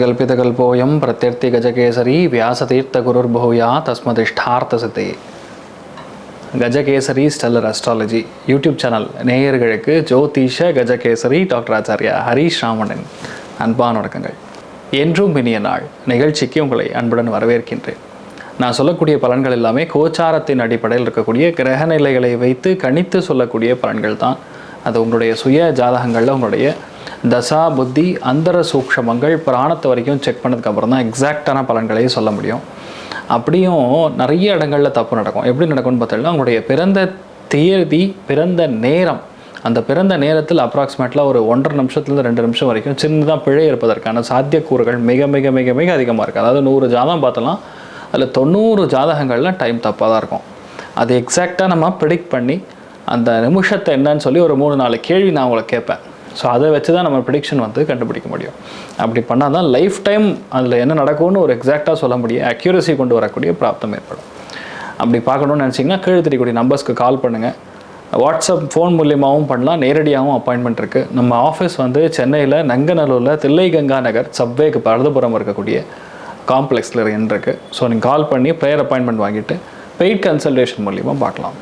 கல்பிதகல்போயம் பிரத்யர்த்தி கஜகேசரி வியாசதீர்த்த பகுயா தஸ்மதிஷ்டார்த்தசதே Gajakesari stellar astrology YouTube channel நேயர்களுக்கு ஜோதிஷ கஜகேசரி டாக்டர் ஆச்சாரியா ஹரீஷ் ராமணன் அன்பான வணக்கங்கள். என்றும் இனிய நாள் நிகழ்ச்சிக்கு உங்களை அன்புடன் வரவேற்கின்றேன். நான் சொல்லக்கூடிய பலன்கள் எல்லாமே கோச்சாரத்தின் அடிப்படையில் இருக்கக்கூடிய கிரக நிலைகளை வைத்து கணித்து சொல்லக்கூடிய பலன்கள் தான். அது உங்களுடைய சுய ஜாதகங்களில் உங்களுடைய தசா புத்தி அந்தர சூக்ஷமங்கள் பிராணத்தை வரைக்கும் செக் பண்ணதுக்கப்புறம் தான் எக்ஸாக்டான பலன்களையும் சொல்ல முடியும். அப்படியும் நிறைய இடங்களில் தப்பு நடக்கும். எப்படி நடக்கும்னு பார்த்தீங்கன்னா உங்களுடைய பிறந்த தேதி பிறந்த நேரம் அந்த பிறந்த நேரத்தில் அப்ராக்சிமேட்லாக ஒரு ஒன்றரை நிமிஷத்துலேருந்து ரெண்டு நிமிஷம் வரைக்கும் சின்னதாக பிழை இருப்பதற்கான சாத்தியக்கூறுகள் மிக மிக மிக மிக அதிகமாக இருக்குது அதாவது நூறு ஜாதகம் பார்த்தலாம் அதில் தொண்ணூறு ஜாதகங்களில் டைம் தப்பாக தான் இருக்கும். அது எக்ஸாக்டாக நம்ம ப்ரிடிக்ட் பண்ணி அந்த நிமிஷத்தை என்னன்னு சொல்லி ஒரு மூணு நாலு கேள்வி நான் உங்களை கேட்பேன். ஸோ அதை வச்சு தான் நம்ம ப்ரிடிக்ஷன் வந்து கண்டுபிடிக்க முடியும். அப்படி பண்ணால் தான் லைஃப் டைம் அதில் என்ன நடக்கும்னு ஒரு எக்ஸாக்டாக சொல்ல முடியும். அக்யூரசி கொண்டு வரக்கூடிய பிராப்தம் ஏற்படும். அப்படி பார்க்கணும்னு நினச்சிங்கன்னா கீழே தெரியக்கூடிய நம்பர்ஸ்க்கு கால் பண்ணுங்கள் வாட்ஸ்அப் ஃபோன் மூலியமாகவும் பண்ணலாம். நேரடியாகவும் அப்பாயின்மெண்ட் இருக்குது நம்ம ஆஃபீஸ் வந்து சென்னையில் நங்கநல்லூரில் தில்லை கங்கா நகர் சப்வேக்கு பரதபுரம் இருக்கக்கூடிய காம்ப்ளெக்ஸில் இருக்குது ஸோ நீங்கள் கால் பண்ணி ப்ரேயர் அப்பாயின்மெண்ட் வாங்கிட்டு பெய்ட் கன்சல்டேஷன் மூலியமாக பார்க்கலாம்.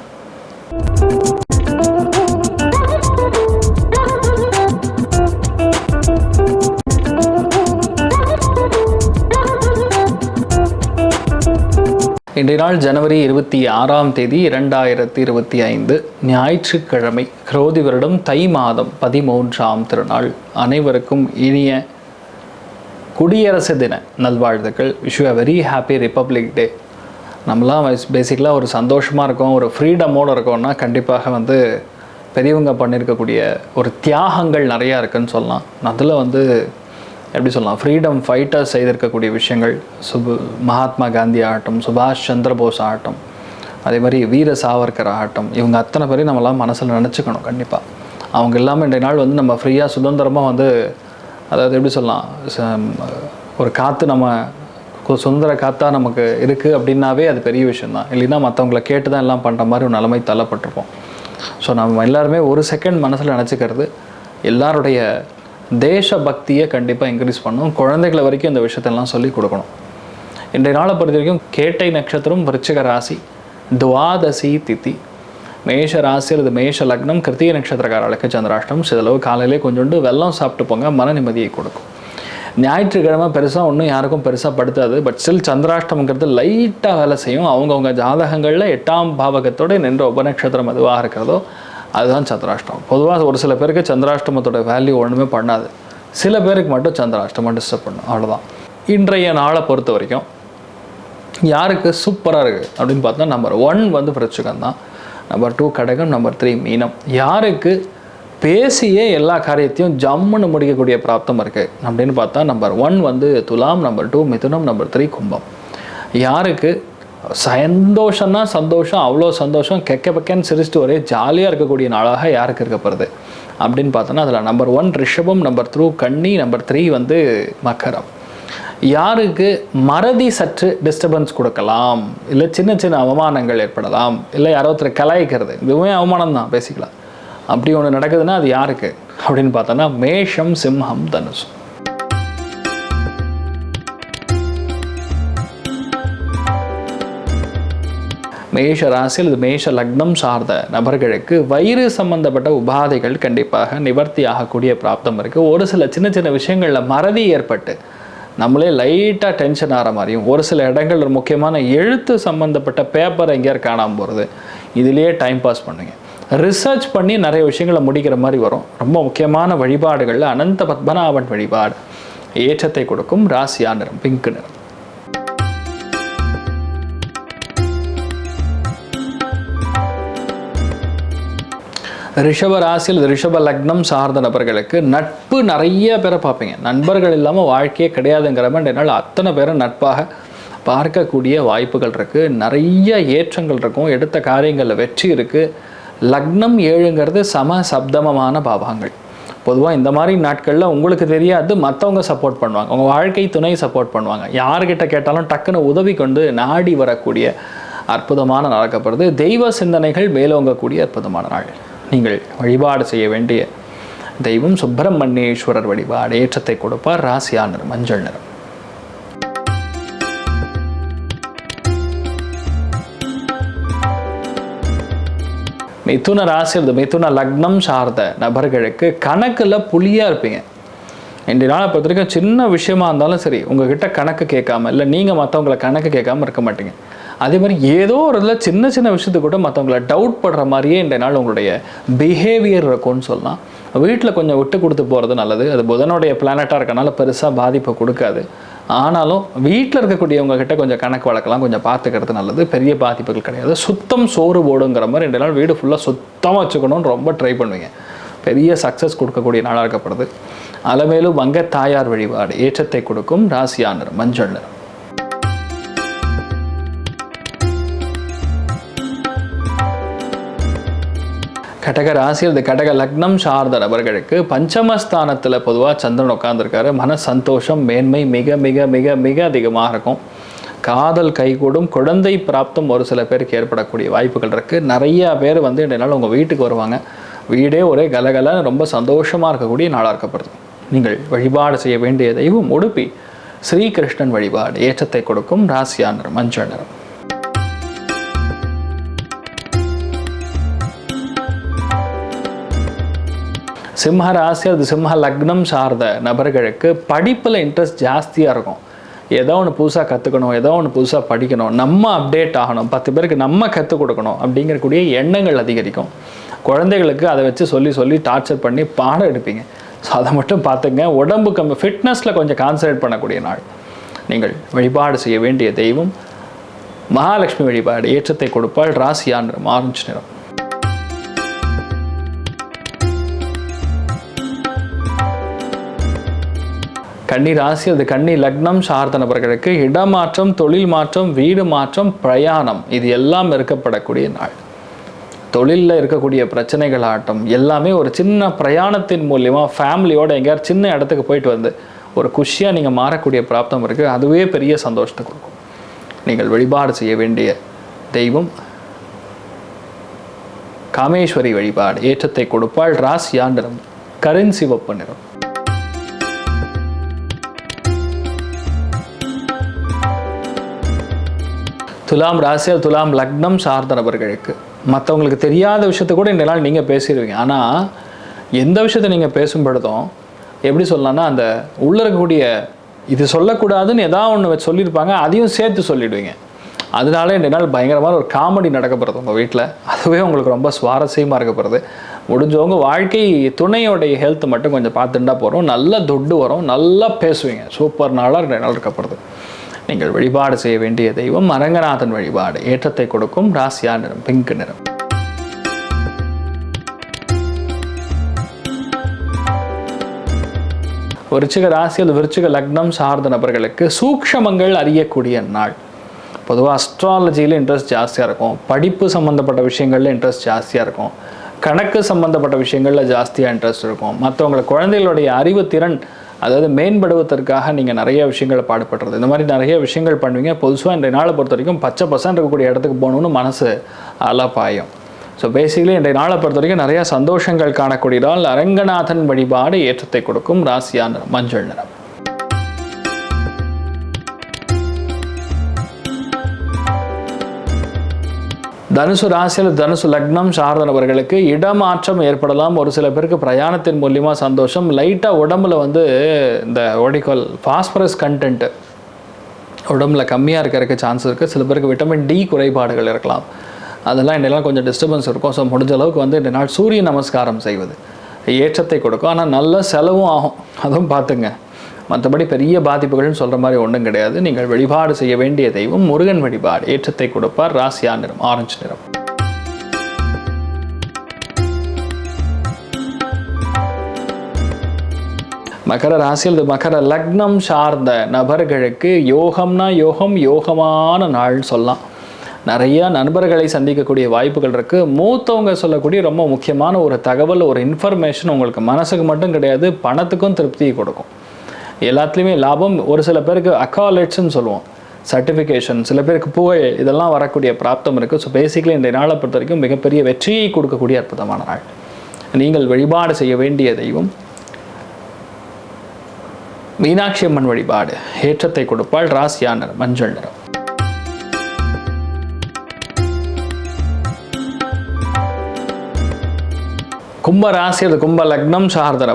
இன்றைய நாள் ஜனவரி இருபத்தி ஆறாம் தேதி இரண்டாயிரத்தி இருபத்தி ஐந்து. ஞாயிற்றுக்கிழமை குரோதி வருடம் தை மாதம் பதிமூன்றாம் திருநாள். அனைவருக்கும் இனிய குடியரசு தின நல்வாழ்த்துக்கள். Wish a very happy republic day நம்மளாம் பேசிக்கலாக ஒரு சந்தோஷமாக இருக்கோம் ஒரு ஃப்ரீடமோடு இருக்கோம்னா கண்டிப்பாக வந்து பெரியவங்க பண்ணியிருக்கக்கூடிய ஒரு தியாகங்கள் நிறையா இருக்குன்னு சொல்லலாம். அதில் வந்து எப்படி சொல்லலாம் ஃப்ரீடம் ஃபைட்டர்ஸ் செய்திருக்கக்கூடிய விஷயங்கள் சுபு மகாத்மா காந்தி ஆகட்டும் சுபாஷ் சந்திரபோஸ் ஆகட்டும் அதே மாதிரி வீர சாவர்கர் ஆகட்டும் இவங்க அத்தனை பேரையும் நம்மளாம் மனசில் நினச்சிக்கணும் கண்டிப்பாக அவங்க இல்லாமல் இன்றைய நாள் வந்து நம்ம ஃப்ரீயாக சுதந்திரமாக வந்து அதாவது எப்படி சொல்லலாம் ச- ஒரு காற்று நம்ம கு- சுதந்திர காற்றாக நமக்கு இருக்குது அப்படின்னாவே அது பெரிய விஷயம் தான் இல்லைன்னா மற்றவங்கள கேட்டு தான் எல்லாம் பண்ணுற மாதிரி ஒரு நிலைமை தள்ளப்பட்டிருப்போம். ஸோ நம்ம எல்லாருமே ஒரு செகண்ட் மனசில் நினச்சிக்கிறது எல்லாருடைய தேச பக்தியை கண்டிப்பாக இன்க்ரீஸ் பண்ணணும் குழந்தைகளை வரைக்கும் இந்த விஷயத்தெல்லாம் சொல்லி கொடுக்கணும். இன்றைய நாளை பொறுத்த வரைக்கும் கேட்டை நட்சத்திரம் விருச்சிக ராசி துவாதசி தித்தி மேஷ ராசி அல்லது மேஷ லக்னம் கிருத்திய நட்சத்திரக்காரர்களுக்கு சந்திராஷ்டம் சிதளவு காலையிலே கொஞ்சோண்டு வெள்ளம் சாப்பிட்டு போங்க மன நிம்மதியை கொடுக்கும். ஞாயிற்றுக்கிழமை பெருசாக ஒன்றும் யாருக்கும் பெருசாக படுத்தாது பட் ஸ்டில் சந்திராஷ்டமங்கிறது லைட்டாக வேலை செய்யும். அவங்கவுங்க ஜாதகங்களில் எட்டாம் பாவகத்தோடு நின்ற உபநட்சத்திரம் எதுவாக இருக்கிறதோ அதுதான் சந்திராஷ்டமம். பொதுவாக ஒரு சில பேருக்கு சந்திராஷ்டமத்தோட வேல்யூ ஒன்றுமே பண்ணாது. சில பேருக்கு மட்டும் சந்திராஷ்டமம் டிஸ்டர்ப் பண்ணும். அவ்வளோதான் இன்றைய நாளை பொறுத்த வரைக்கும் யாருக்கு சூப்பராக இருக்குது அப்படின்னு பார்த்தா நம்பர் ஒன் வந்து விருச்சிகம் தான். நம்பர் டூ கடகம் நம்பர் த்ரீ மீனம். யாருக்கு பேசியே எல்லா காரியத்தையும் ஜம்முன்னு முடிக்கக்கூடிய பிராப்தம் இருக்குது அப்படின்னு பார்த்தா நம்பர் ஒன் வந்து துலாம் நம்பர் டூ மிதுனம் நம்பர் த்ரீ கும்பம். யாருக்கு சந்தோஷம்னா சந்தோஷம் அவ்வளோ சந்தோஷம் கெக்க பக்கன்னு சிரிச்சுட்டு ஒரே ஜாலியாக இருக்கக்கூடிய நாளாக யாருக்கு இருக்கப்படுது அப்படின்னு பார்த்தோன்னா அதில் நம்பர் ஒன் ரிஷபம் நம்பர் த்ரூ கன்னி நம்பர் த்ரீ வந்து மக்கரம் யாருக்கு மறதி சற்று டிஸ்டர்பன்ஸ் கொடுக்கலாம் இல்லை சின்ன சின்ன அவமானங்கள் ஏற்படலாம் இல்லை யாரோ ஒருத்தர் கலாய்க்கிறது. இதுவுமே அவமானம் தான் பேசிக்கலாம். அப்படி ஒன்று நடக்குதுன்னா அது யாருக்கு? அப்படின்னு பார்த்தோன்னா மேஷம் சிம்ஹம் தனுஷ் மேஷ ராசி அல்லது மேஷ லக்னம் சார்ந்த நபர்களுக்கு வயிறு சம்பந்தப்பட்ட உபாதைகள் கண்டிப்பாக நிவர்த்தி ஆகக்கூடிய பிராப்தம் இருக்குது ஒரு சில சின்ன சின்ன விஷயங்களில் மறதி ஏற்பட்டு நம்மளே லைட்டாக டென்ஷன் ஆகிற மாதிரியும் ஒரு சில இடங்கள் ஒரு முக்கியமான எழுத்து சம்மந்தப்பட்ட பேப்பர் எங்கேயாரு காணாமல் போகிறது இதுலேயே டைம் பாஸ் பண்ணுங்க. ரிசர்ச் பண்ணி நிறைய விஷயங்களை முடிக்கிற மாதிரி வரும். ரொம்ப முக்கியமான வழிபாடுகளில் அனந்த பத்மநாபன் வழிபாடு ஏற்றத்தை கொடுக்கும் ராசியா நிறம் பிங்க் நிறம். ரிஷப ராசியில் ரிஷப லக்னம் சார்ந்த நபர்களுக்கு நட்பு நிறைய பேரை பார்ப்பீங்க. நண்பர்கள் இல்லாமல் வாழ்க்கையே கிடையாதுங்கிற மாதிரி என்னால் அத்தனை பேரை நட்பாக பார்க்கக்கூடிய வாய்ப்புகள் இருக்குது நிறைய ஏற்றங்கள் இருக்கும். எடுத்த காரியங்களில் வெற்றி இருக்குது லக்னம் ஏழுங்கிறது சம சப்தமமான பாவங்கள். பொதுவாக இந்த மாதிரி நாட்களில் உங்களுக்கு தெரியாது மற்றவங்க சப்போர்ட் பண்ணுவாங்க. உங்கள் வாழ்க்கை துணை சப்போர்ட் பண்ணுவாங்க. யார்கிட்ட கேட்டாலும் டக்குன்னு உதவி கொண்டு நாடி வரக்கூடிய அற்புதமான நடக்கப்படுது தெய்வ சிந்தனைகள் மேலோங்கக்கூடிய அற்புதமான நாள். நீங்கள் வழிபாடு செய்ய வேண்டிய தெய்வம் சுப்பிரமணியேஸ்வரர் வழிபாடு. ஏற்றத்தை கொடுப்பார். ராசியா மஞ்சள் நிறம். மிதுன ராசி இருந்த மிதுன லக்னம் சார்ந்த நபர்களுக்கு கணக்கில் புலியாக இருப்பீங்க. இன்றைய நாளை பொறுத்த வரைக்கும் சின்ன விஷயமா இருந்தாலும் சரி உங்ககிட்ட கணக்கு கேட்காம இல்லை நீங்கள் மற்றவங்களை கணக்கு கேட்காம இருக்க மாட்டீங்க. அதே மாதிரி ஏதோ ஒரு இதில் சின்ன சின்ன விஷயத்துக்கு கூட மற்றவங்களை டவுட் படுற மாதிரியே இந்த நாள் உங்களுடைய பிஹேவியர் இருக்கும்னு சொல்லலாம். வீட்டில் கொஞ்சம் விட்டு கொடுத்து போகிறது நல்லது. அது புதனுடைய பிளானட்டாக இருக்கனால பெருசாக பாதிப்பை கொடுக்காது. ஆனாலும் வீட்டில் இருக்கக்கூடியவங்க கிட்ட கொஞ்சம் கணக்கு வழக்கெல்லாம் கொஞ்சம் பார்த்துக்கிறது நல்லது. பெரிய பாதிப்புகள் கிடையாது. சுத்தம் சோறு போடுங்கிற மாதிரி ரெண்டு நாள் வீடு ஃபுல்லாக சுத்தமாக வச்சுக்கணும்னு ரொம்ப ட்ரை பண்ணுவீங்க. பெரிய சக்ஸஸ் கொடுக்கக்கூடிய நாளாக இருக்கப்படுது. அலமேலும் வங்க தாயார் வழிபாடு ஏற்றத்தை கொடுக்கும். ராசியானர் மஞ்சள் நிறம். கடக ராசி அல்லது கடக லக்னம் சார்ந்த நபர்களுக்கு பஞ்சமஸ்தானத்தில் பொதுவாக சந்திரன் உட்காந்துருக்காரு மன சந்தோஷம் மேன்மை மிக மிக மிக மிக அதிகமாக இருக்கும். காதல் கைகூடும் குழந்தை பிராப்தம் ஒரு சில பேருக்கு ஏற்படக்கூடிய வாய்ப்புகள் இருக்குது நிறையா பேர் வந்து இந்த நாள் உங்கள் வீட்டுக்கு வருவாங்க. வீடே ஒரே கலகலன்னு ரொம்ப சந்தோஷமாக இருக்கக்கூடிய நாளாக இருக்கப்படுது நீங்கள் வழிபாடு செய்ய வேண்டிய தெய்வம் உடுப்பி ஸ்ரீகிருஷ்ணன் வழிபாடு ஏற்றத்தை கொடுக்கும் ராசியா மஞ்சள் நிறம். சிம்ம ராசி அது சிம்ம லக்னம் சார்ந்த நபர்களுக்கு படிப்பில் இன்ட்ரெஸ்ட் ஜாஸ்தியாக இருக்கும். ஏதோ ஒன்று புதுசாக கற்றுக்கணும் ஏதோ ஒன்று புதுசாக படிக்கணும் நம்ம அப்டேட் ஆகணும் பத்து பேருக்கு நம்ம கற்றுக் கொடுக்கணும் அப்படிங்கிறக்கூடிய எண்ணங்கள் அதிகரிக்கும். குழந்தைகளுக்கு அதை வச்சு சொல்லி சொல்லி டார்ச்சர் பண்ணி பாடம் எடுப்பீங்க. ஸோ அதை மட்டும் பார்த்துங்க. உடம்பு கம்மி ஃபிட்னஸில் கொஞ்சம் கான்சன்ட்ரேட் பண்ணக்கூடிய நாள். நீங்கள் வழிபாடு செய்ய வேண்டிய தெய்வம். மகாலட்சுமி வழிபாடு ஏற்றத்தை கொடுப்பால் ராசியான் ஆரஞ்சு நிறம். கன்னி ராசி அது கன்னி லக்னம் சார்ந்த நபர்களுக்கு இடமாற்றம் தொழில் மாற்றம் வீடு மாற்றம் பிரயாணம் இது எல்லாம் இருக்கப்படக்கூடிய நாள். தொழிலில் இருக்கக்கூடிய பிரச்சனைகள் ஆட்டம் எல்லாமே ஒரு சின்ன பிரயாணத்தின் மூலியமா ஃபேமிலியோட எங்கேயாவது சின்ன இடத்துக்கு போயிட்டு வந்து ஒரு குஷியாக நீங்கள் மாறக்கூடிய பிராப்தம் இருக்குது அதுவே பெரிய சந்தோஷத்தை கொடுக்கும். நீங்கள் வழிபாடு செய்ய வேண்டிய தெய்வம் காமேஸ்வரி வழிபாடு ஏற்றத்தை கொடுப்பாள் ராசியா நிறம் கரின் சிவப்பு நிறம். துலாம் ராசியில் துலாம் லக்னம் சார்ந்த நபர்களுக்கு. மற்றவங்களுக்கு தெரியாத விஷயத்த கூட இந்த நாள் நீங்கள் பேசிடுவீங்க ஆனால் எந்த விஷயத்தை நீங்கள் பேசும் பொழுதும் எப்படி சொல்லலாம்னா அந்த உள்ள இருக்கக்கூடிய இது சொல்லக்கூடாதுன்னு எதாவது ஒன்று சொல்லியிருப்பாங்க அதையும் சேர்த்து சொல்லிடுவீங்க. அதனால இந்த நாள் பயங்கரமான ஒரு காமெடி நடக்கப்படுறது உங்கள் வீட்டில் அதுவே உங்களுக்கு ரொம்ப சுவாரஸ்யமாக இருக்கப்படுறது முடிஞ்சவங்க வாழ்க்கை துணையோடைய ஹெல்த் மட்டும் கொஞ்சம் பார்த்துட்டா போகிறோம் நல்ல தொட்டு வரும். நல்லா பேசுவீங்க. சூப்பர் நாளாக ரெண்டு நாள் இருக்கப்படுது நீங்கள் வழிபாடு செய்ய வேண்டிய தெய்வம் அரங்கநாதன் வழிபாடு. ஏற்றத்தை கொடுக்கும் ராசியா நிறம் பிங்க் நிறம். விருச்சிக ராசி அல்லது விருச்சிக லக்னம் சார்ந்த நபர்களுக்கு சூக்ஷமங்கள் அறியக்கூடிய நாள். பொதுவாக அஸ்ட்ராலஜியில் இன்ட்ரெஸ்ட் ஜாஸ்தியாக இருக்கும். படிப்பு சம்மந்தப்பட்ட விஷயங்களில் இன்ட்ரெஸ்ட் ஜாஸ்தியாக இருக்கும். கணக்கு சம்மந்தப்பட்ட விஷயங்களில் ஜாஸ்தியாக இன்ட்ரெஸ்ட் இருக்கும். மற்றவங்களை குழந்தைகளுடைய அறிவு திறன் அதாவது மேம்படுவதற்காக நீங்கள் நிறைய விஷயங்களை பாடுபடுறது. இந்த மாதிரி நிறைய விஷயங்கள் பண்ணுவீங்க. பொதுவாக இன்றைய நாளை பொறுத்த வரைக்கும் பச்சை பசங்க இருக்கக்கூடிய இடத்துக்கு போகணுன்னு மனசு அலப்பாயும். ஸோ பேசிக்கலி இன்றைய நாளை பொறுத்த வரைக்கும் நிறையா சந்தோஷங்கள் காணக்கூடியதால் அரங்கநாதன் வழிபாடு ஏற்றத்தை கொடுக்கும் ராசியா நிறம் மஞ்சள் நிறம். தனுசு ராசியில் தனுசு லக்னம் சார்ந்த இடமாற்றம் ஏற்படலாம். ஒரு சில பேருக்கு பிரயாணத்தின் மூலியமாக சந்தோஷம். லைட்டாக உடம்புல வந்து இந்த ஒடிக்கோல் ஃபாஸ்பரஸ் கண்டென்ட்டு உடம்புல கம்மியாக இருக்கிறதுக்கு சான்ஸ் இருக்குது சில பேருக்கு விட்டமின் டி குறைபாடுகள் இருக்கலாம். அதெல்லாம் என்னெல்லாம் கொஞ்சம் டிஸ்டர்பன்ஸ் இருக்கும். ஸோ முடிஞ்ச அளவுக்கு வந்து இந்த நாள் சூரிய நமஸ்காரம் செய்வது ஏற்றத்தை கொடுக்கும். ஆனால் நல்ல செலவும் ஆகும். அதுவும் பார்த்துங்க. மற்றபடி பெரிய பாதிப்புகள்னு சொல்கிற மாதிரி ஒன்றும் கிடையாது. நீங்கள் வழிபாடு செய்ய வேண்டிய தெய்வம் முருகன் வழிபாடு. ஏற்றத்தை கொடுப்பார். ராசியா நிறம் ஆரஞ்சு நிறம். மகர ராசியில் இது மகர லக்னம் சார்ந்த நபர்களுக்கு யோகம்னா யோகம் யோகமான நாள் சொல்லலாம். நிறைய நண்பர்களை சந்திக்கக்கூடிய வாய்ப்புகள் இருக்குது மூத்தவங்க சொல்லக்கூடிய ரொம்ப முக்கியமான ஒரு தகவல் ஒரு இன்ஃபர்மேஷன் உங்களுக்கு மனசுக்கு மட்டும் கிடையாது பணத்துக்கும் திருப்தியை கொடுக்கும். எல்லாத்துலேயுமே லாபம் ஒரு சில பேருக்கு அக்காலேட்ஸ்ன்னு சொல்லுவோம். சர்டிஃபிகேஷன் சில பேருக்கு புகழ் இதெல்லாம் வரக்கூடிய பிராப்தம் இருக்குது ஸோ பேசிக்கலி இந்த நாளை பொறுத்த வரைக்கும் மிகப்பெரிய வெற்றியை கொடுக்கக்கூடிய அற்புதமான நாள். நீங்கள் வழிபாடு செய்ய வேண்டிய தெய்வம். மீனாட்சி அம்மன் வழிபாடு ஏற்றத்தை கொடுப்பாள் ராசியான நிறம், மஞ்சள் நிறம். கும்ப ராசி அது கும்ப லக்னம் சார்ந்தர்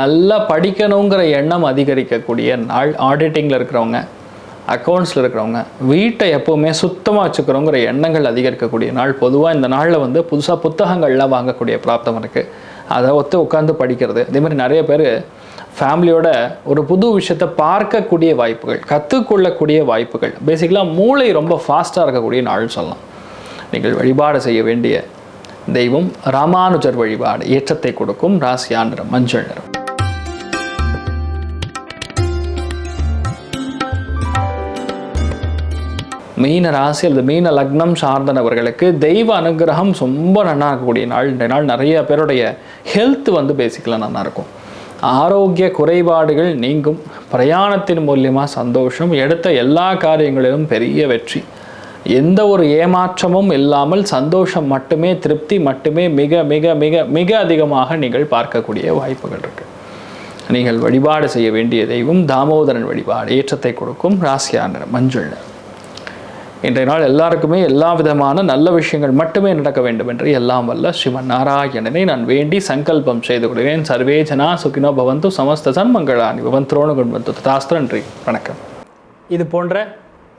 நல்லா படிக்கணுங்கிற எண்ணம் அதிகரிக்கக்கூடிய நாள் ஆடிட்டிங்கில் இருக்கிறவங்க அக்கௌண்ட்ஸில் இருக்கிறவங்க வீட்டை எப்போவுமே சுத்தமாக வச்சுக்கிறோங்கிற எண்ணங்கள் அதிகரிக்கக்கூடிய நாள். பொதுவாக இந்த நாளில் வந்து புதுசாக புத்தகங்கள்லாம் வாங்கக்கூடிய பிராப்தம் இருக்குது அதை ஒத்து உட்காந்து படிக்கிறது. இதேமாதிரி நிறைய பேர் ஃபேமிலியோட ஒரு புது விஷயத்தை பார்க்கக்கூடிய வாய்ப்புகள் கற்றுக்கொள்ளக்கூடிய வாய்ப்புகள். பேசிக்கலாக மூளை ரொம்ப ஃபாஸ்ட்டாக இருக்கக்கூடிய நாள்னு சொல்லலாம். நீங்கள் வழிபாடு செய்ய வேண்டிய தெய்வம் ராமானுஜர் வழிபாடு ஏற்றத்தை கொடுக்கும் ராசியான் நிறம் மஞ்சள் நிறம். மீன ராசி அல்லது மீன லக்னம் சார்ந்தனவர்களுக்கு தெய்வ அனுகிரகம் ரொம்ப நல்லா இருக்கக்கூடிய நாள். இந்த நாள் நிறைய பேருடைய ஹெல்த் வந்து பேசிக்கலாம் நல்லா இருக்கும். ஆரோக்கிய குறைபாடுகள் நீங்கும். பிரயாணத்தின் மூலியமாக சந்தோஷம். எடுத்த எல்லா காரியங்களிலும் பெரிய வெற்றி. எந்த ஒரு ஏமாற்றமும் இல்லாமல் சந்தோஷம் மட்டுமே திருப்தி மட்டுமே மிக மிக மிக மிக அதிகமாக நீங்கள் பார்க்கக்கூடிய வாய்ப்புகள் இருக்கு. நீங்கள் வழிபாடு செய்ய வேண்டிய தெய்வம் தாமோதரன் வழிபாடு ஏற்றத்தை கொடுக்கும் ராசியான மஞ்சள். இன்றைய நாள் எல்லாருக்குமே எல்லா விதமான நல்ல விஷயங்கள் மட்டுமே நடக்க வேண்டும் என்று எல்லாம் வல்ல ஸ்ரீமன் நாராயணனை நான் வேண்டி சங்கல்பம் செய்து கொள்கிறேன். சர்வே ஜனா சுகினோ பவந்து சமஸ்த சன்மங்களானி பவந்த்ரோணு குண்பந்து தாஸ்திர தாஸ்திரன்றி வணக்கம். இது போன்ற